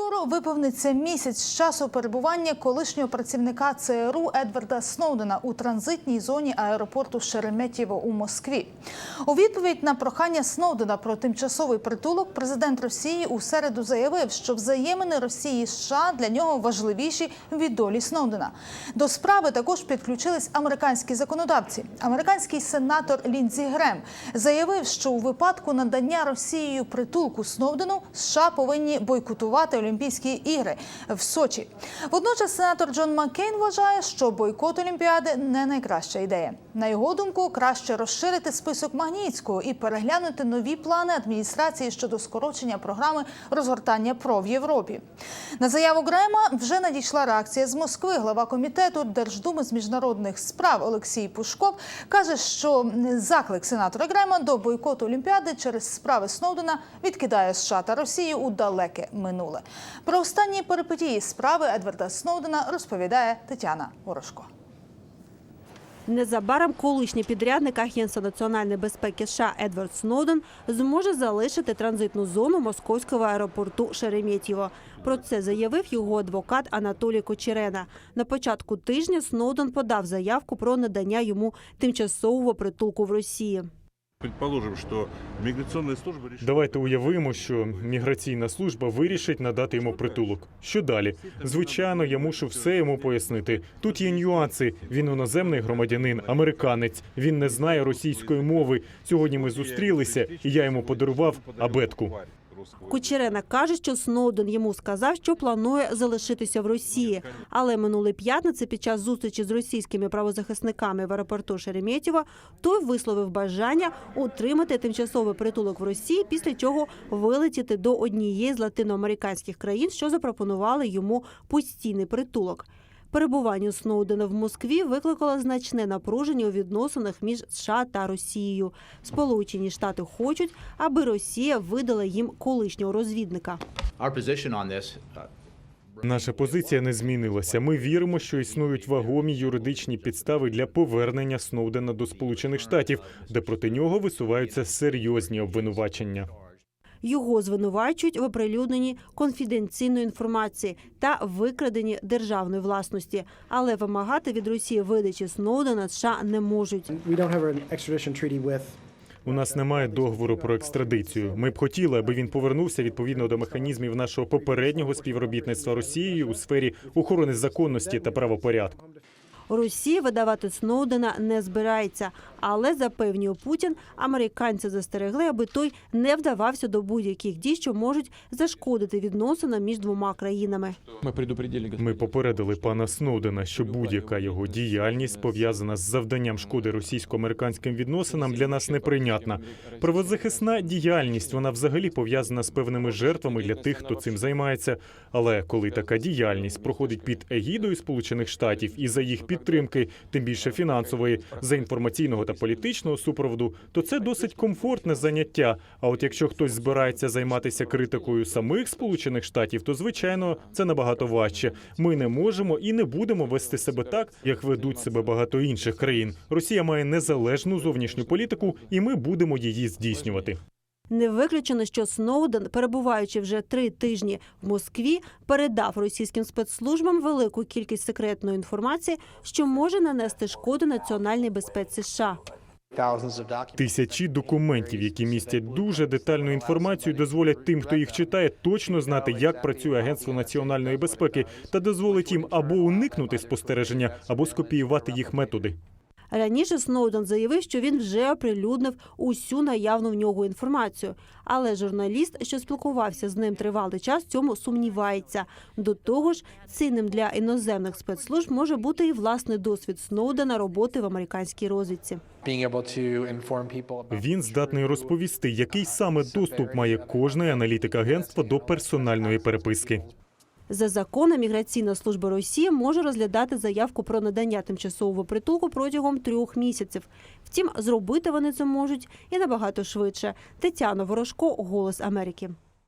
Скоро виповниться місяць з часу перебування колишнього працівника ЦРУ Едварда Сноудена у транзитній зоні аеропорту Шереметьєво у Москві. У відповідь на прохання Сноудена про тимчасовий притулок президент Росії у середу заявив, що взаємини Росії і США для нього важливіші від долі Сноудена. До справи також підключились американські законодавці. Американський сенатор Ліндзі Грем заявив, що у випадку надання Росією притулку Сноудену США повинні бойкотувати Олімпійські ігри в Сочі. Водночас сенатор Джон Маккейн вважає, що бойкот Олімпіади не найкраща ідея. На його думку, краще розширити список Магнітського і переглянути нові плани адміністрації щодо скорочення програми розгортання ПРО в Європі. На заяву Грема вже надійшла реакція з Москви. Глава комітету Держдуми з міжнародних справ Олексій Пушков каже, що заклик сенатора Грема до бойкоту Олімпіади через справи Сноудена відкидає США та Росію у далеке минуле. Про останні перипетії справи Едварда Сноудена розповідає Тетяна Ворожко. Незабаром колишній підрядник Агентства національної безпеки США Едвард Сноуден зможе залишити транзитну зону московського аеропорту Шереметьєво. Про це заявив його адвокат Анатолій Кочерена. На початку тижня Сноуден подав заявку про надання йому тимчасового притулку в Росії. Давайте уявимо, що міграційна служба вирішить надати йому притулок. Що далі? Звичайно, я мушу все йому пояснити. Тут є нюанси. Він іноземний громадянин, американець. Він не знає російської мови. Сьогодні ми зустрілися, і я йому подарував абетку. Кучерена каже, що Сноуден йому сказав, що планує залишитися в Росії. Але минулої п'ятниці під час зустрічі з російськими правозахисниками в аеропорту Шереметьєво той висловив бажання отримати тимчасовий притулок в Росії, після чого вилетіти до однієї з латиноамериканських країн, що запропонували йому постійний притулок. Перебування Сноудена в Москві викликало значне напруження у відносинах між США та Росією. Сполучені Штати хочуть, аби Росія видала їм колишнього розвідника. Uh, Наша позиція не змінилася. Ми віримо, що існують вагомі юридичні підстави для повернення Сноудена до Сполучених Штатів, де проти нього висуваються серйозні обвинувачення. Його звинувачують в оприлюдненні конфіденційної інформації та викраденні державної власності, але вимагати від Росії видачі Сноудена США не можуть. У нас немає договору про екстрадицію. Ми б хотіли, аби він повернувся відповідно до механізмів нашого попереднього співробітництва Росією у сфері охорони законності та правопорядку. Росія видавати Сноудена не збирається, але запевнює Путін, американці застерегли, аби той не вдавався до будь-яких дій, що можуть зашкодити відносинам між двома країнами. Ми попередили пана Сноудена, що будь-яка його діяльність пов'язана з завданням шкоди російсько-американським відносинам для нас неприйнятна. Правозахисна діяльність вона взагалі пов'язана з певними жертвами для тих, хто цим займається. Але коли така діяльність проходить під егідою Сполучених Штатів і за їх підтримки, тим більше фінансової, за інформаційного та політичного супроводу, то це досить комфортне заняття. А от якщо хтось збирається займатися критикою самих Сполучених Штатів, то звичайно це набагато важче. Ми не можемо і не будемо вести себе так, як ведуть себе багато інших країн. Росія має незалежну зовнішню політику, і ми будемо її здійснювати. Не виключено, що Сноуден, перебуваючи вже три тижні в Москві, передав російським спецслужбам велику кількість секретної інформації, що може нанести шкоду національній безпеці США. Тисячі документів, які містять дуже детальну інформацію, дозволять тим, хто їх читає, точно знати, як працює агентство національної безпеки, та дозволить їм або уникнути спостереження, або скопіювати їх методи. Раніше Сноуден заявив, що він вже оприлюднив усю наявну в нього інформацію. Але журналіст, що спілкувався з ним тривалий час, цьому сумнівається. До того ж, цінним для іноземних спецслужб може бути і власний досвід Сноудена роботи в американській розвідці. Він здатний розповісти, який саме доступ має кожне аналітик агентства до персональної переписки. За законом міграційна служба Росії може розглядати заявку про надання тимчасового притулку протягом трьох місяців. Втім, зробити вони це можуть і набагато швидше. Тетяна Ворожко, Голос Америки.